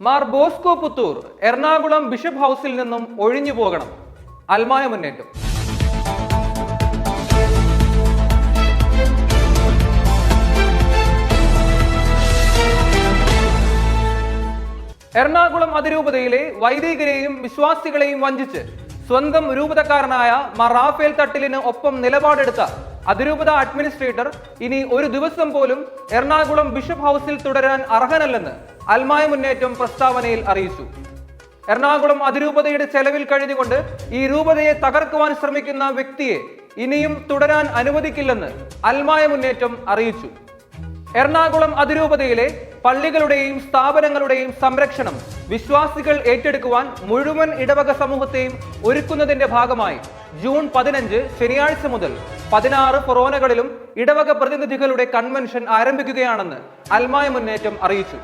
Mar Bosco Puthur Ernakulam bishop ഹൗസിൽ നിന്നും ഒഴിഞ്ഞു പോകണം. അൽമായ മുന്നേറ്റം. എറണാകുളം അതിരൂപതയിലെ വൈദികരെയും വിശ്വാസികളെയും വഞ്ചിച്ച് സ്വന്തം രൂപതക്കാരനായ മാർ റാഫേൽ തട്ടിലിന് ഒപ്പം നിലപാടെടുത്ത അതിരൂപത അഡ്മിനിസ്ട്രേറ്റർ ഇനി ഒരു ദിവസം പോലും എറണാകുളം ബിഷപ്പ് ഹൗസിൽ തുടരാൻ അർഹനല്ലെന്ന് അൽമായ മുന്നേറ്റം പ്രസ്താവനയിൽ അറിയിച്ചു. എറണാകുളം അതിരൂപതയുടെ ചെലവിൽ കഴിഞ്ഞുകൊണ്ട് ഈ രൂപതയെ തകർക്കുവാൻ ശ്രമിക്കുന്ന വ്യക്തിയെ ഇനിയും തുടരാൻ അനുവദിക്കില്ലെന്ന് അൽമായ മുന്നേറ്റം അറിയിച്ചു. എറണാകുളം അതിരൂപതയിലെ പള്ളികളുടെയും സ്ഥാപനങ്ങളുടെയും സംരക്ഷണം വിശ്വാസികൾ ഏറ്റെടുക്കുവാൻ മുഴുവൻ ഇടവക സമൂഹത്തെയും ഒരുക്കുന്നതിന്റെ ഭാഗമായി ജൂൺ പതിനഞ്ച് ശനിയാഴ്ച മുതൽ പതിനാറ് കൊറോനകളിലും ഇടവക പ്രതിനിധികളുടെ കൺവെൻഷൻ ആരംഭിക്കുകയാണെന്ന് അൽമായ മുന്നേറ്റം അറിയിച്ചു.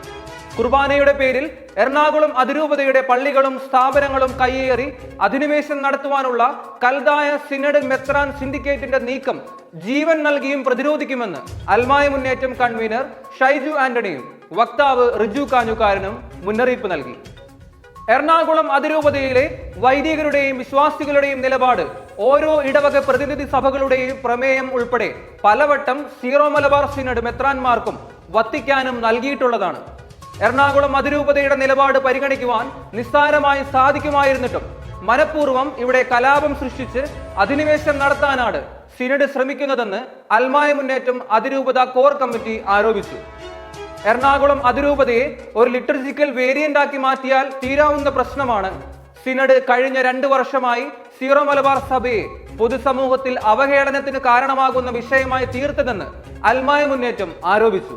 കുർബാനയുടെ പേരിൽ എറണാകുളം അതിരൂപതയുടെ പള്ളികളും സ്ഥാപനങ്ങളും കയ്യേറി അധിനിവേശം നടത്തുവാനുള്ള കൽതായ സിനഡ് മെത്രാൻ സിൻഡിക്കേറ്റിന്റെ നീക്കം ജീവൻ നൽകിയും പ്രതിരോധിക്കുമെന്ന് അൽമായ മുന്നേറ്റം കൺവീനർ ഷൈജു ആന്റണിയും വക്താവ് റിജു കാഞ്ഞുകാരനും മുന്നറിയിപ്പ് നൽകി. എറണാകുളം അതിരൂപതയിലെ വൈദികരുടെയും വിശ്വാസികളുടെയും നിലപാട് ഓരോ ഇടവക പ്രതിനിധി സഭകളുടെയും പ്രമേയം ഉൾപ്പെടെ പലവട്ടം സീറോ മലബാർ സിനഡ് മെത്രാൻമാർക്കും വത്തിക്കാനും നൽകിയിട്ടുള്ളതാണ്. എറണാകുളം അതിരൂപതയുടെ നിലപാട് പരിഗണിക്കുവാൻ നിസ്സാരമായി സാധിക്കുമായിരുന്നിട്ടും മനഃപൂർവം ഇവിടെ കലാപം സൃഷ്ടിച്ച് അധിനിവേശം നടത്താനാണ് സിനഡ് ശ്രമിക്കുന്നതെന്ന് അൽമായ മുന്നേറ്റം അതിരൂപത കോർ കമ്മിറ്റി ആരോപിച്ചു. എറണാകുളം അതിരൂപതയെ ഒരു ലിറ്റർജിക്കൽ വേരിയന്റ് ആക്കി മാറ്റിയാൽ തീരാവുന്ന പ്രശ്നമാണ് സിനഡ് കഴിഞ്ഞ രണ്ടു വർഷമായി സീറോ മലബാർ സഭയെ പൊതുസമൂഹത്തിൽ അവഹേളനത്തിന് കാരണമാകുന്ന വിഷയമായി തീർത്തതെന്ന് അൽമായ മുന്നേറ്റം ആരോപിച്ചു.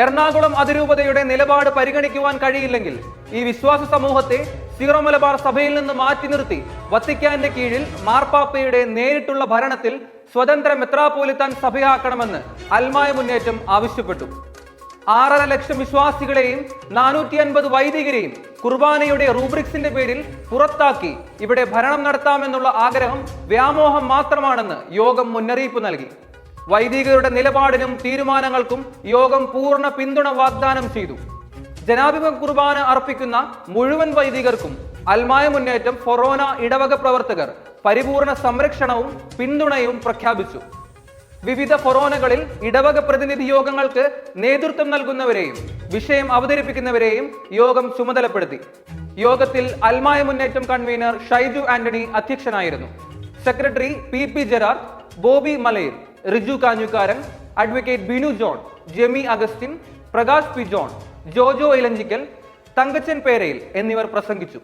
എറണാകുളം അതിരൂപതയുടെ നിലപാട് പരിഗണിക്കുവാൻ കഴിയില്ലെങ്കിൽ ഈ വിശ്വാസ സമൂഹത്തെ സീറോ മലബാർ സഭയിൽ നിന്ന് മാറ്റി നിർത്തി വത്തിക്കാന്റെ കീഴിൽ മാർപ്പാപ്പയുടെ നേരിട്ടുള്ള ഭരണത്തിൽ സ്വതന്ത്ര മെത്രാപോലിത്താൻ സഭയാക്കണമെന്ന് അൽമായ മുന്നേറ്റം ആവശ്യപ്പെട്ടു. ആറര ലക്ഷം വിശ്വാസികളെയും നാനൂറ്റി അൻപത് വൈദികരെയും കുർബാനയുടെ റൂബ്രിക്സിന്റെ പേരിൽ പുറത്താക്കി ഇവിടെ ഭരണം നടത്താമെന്നുള്ള ആഗ്രഹം വ്യാമോഹം മാത്രമാണെന്ന് യോഗം മുന്നറിയിപ്പ് നൽകി. വൈദികരുടെ നിലപാടിനും തീരുമാനങ്ങൾക്കും യോഗം പൂർണ പിന്തുണ വാഗ്ദാനം ചെയ്തു. ജനാധിപത്യ കുർബാന അർപ്പിക്കുന്ന മുഴുവൻ വൈദികർക്കും അൽമായ മുന്നേറ്റം ഫൊറോന ഇടവക പ്രവർത്തകർ പരിപൂർണ സംരക്ഷണവും പിന്തുണയും പ്രഖ്യാപിച്ചു. വിവിധ ഫൊറോനകളിൽ ഇടവക പ്രതിനിധി യോഗങ്ങൾക്ക് നേതൃത്വം നൽകുന്നവരെയും വിഷയം അവതരിപ്പിക്കുന്നവരെയും യോഗം ചുമതലപ്പെടുത്തി. യോഗത്തിൽ അൽമായ മുന്നേറ്റം കൺവീനർ ഷൈജു ആന്റണി അധ്യക്ഷനായിരുന്നു. Secretary P P Jerar Bobby Malayil. Riju Kanjukaran advocate Binu John Jemi Augustine Prakash P John Jojo Elanjikal Thankachan Perayil എന്നിവർ പ്രസംഗിച്ചു.